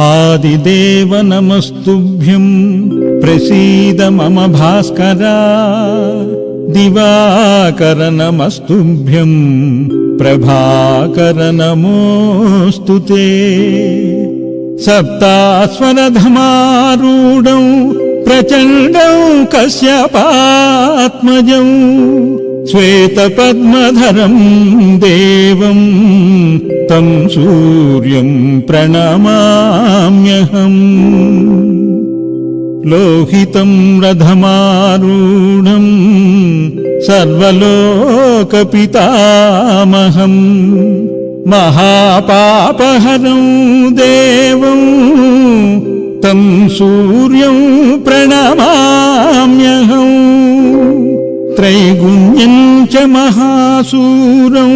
आदिदेव नमस्तुभ्यं प्रसीद मम भास्करा दिवाकर नमस्तुभ्यं प्रभाकर नमोऽस्तु ते सप्तास्वरधमारूढौ ప్రచండం కశ్యపాత్మజం శ్వేతపద్మధరం దేవం తం సూర్యం ప్రణమామ్యహం లోహితం రథమారూఢం సర్వలోకపితామహం మహాపాపహరం దేవం तं सूर्यं प्रणमाम्यहम् त्रैगुण्यं च महासूरं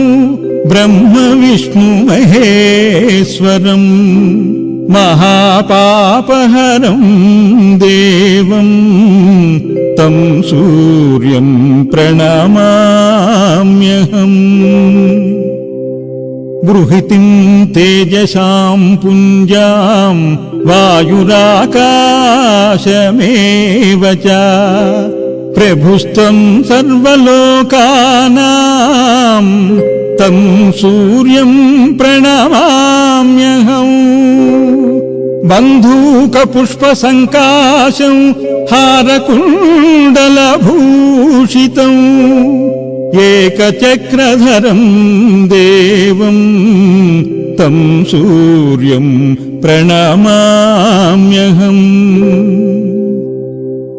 ब्रह्मविष्णुमहेश्वरम् महापापहरं देवं तं सूर्यं प्रणमाम्यहम् बृहितिम् तेजसाम् पुञ्जाम् वायुराकाशमेव च प्रभुस्त्वम् सर्वलोकानाम् तं सूर्यम् प्रणमाम्यहम् बन्धूकपुष्पसङ्काशम् हारकुण्डलभूषितम् ेकचक्रधरम् देवम् तं सूर्यम् प्रणमाम्यहम्।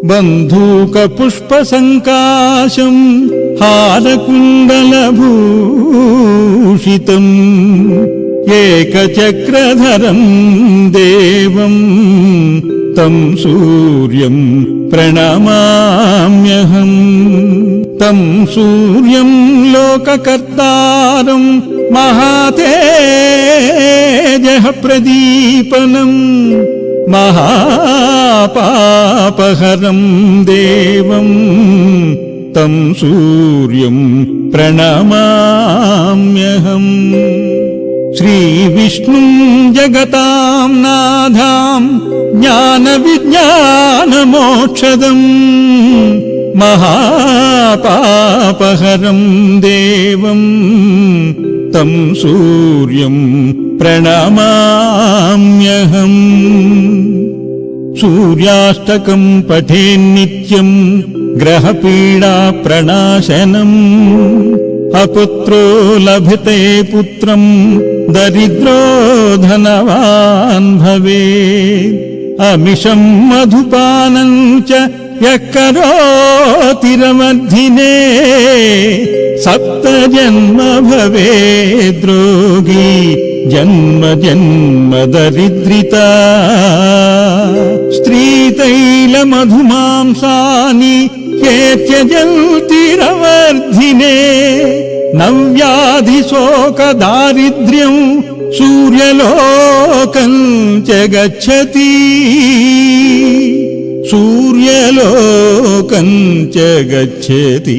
बन्धूकपुष्पसङ्काशम् हारकुण्डलभूषितम्। ഏകചക്രധരം ദേവം തം സൂര്യം പ്രണമാമ്യഹം. തം സൂര്യം ലോകകർത്താരം മഹാതേജ പ്രദീപനം മഹാപാപഹരം ദേവം തം സൂര്യം പ്രണമാമ്യഹം. श्रीविष्णुम् जगताम् नाधाम् ज्ञानविज्ञानमोक्षदम् महापापहरम् देवम् तं सूर्यम् प्रणमाम्यहम् सूर्याष्टकम् पठेन्नित्यम् ग्रहपीडाप्रणाशनम् అపుత్రో లభతే పుత్రం దరిద్రో ధనవాన్ భవే అమిషం మధుపానం చ యకరోతిరమర్ధినే సప్తజన్మ భవే ద్రోగీ జన్మ జన్మ దరిద్రిత. స్త్రీతైల మధుమాంసాని త్యేత్యజల్తిరవర్ధినే నవ్యాధిశోకదారిద్ర్యం సూర్యలోకం గచ్చతి సూర్యలోకం గచ్చతి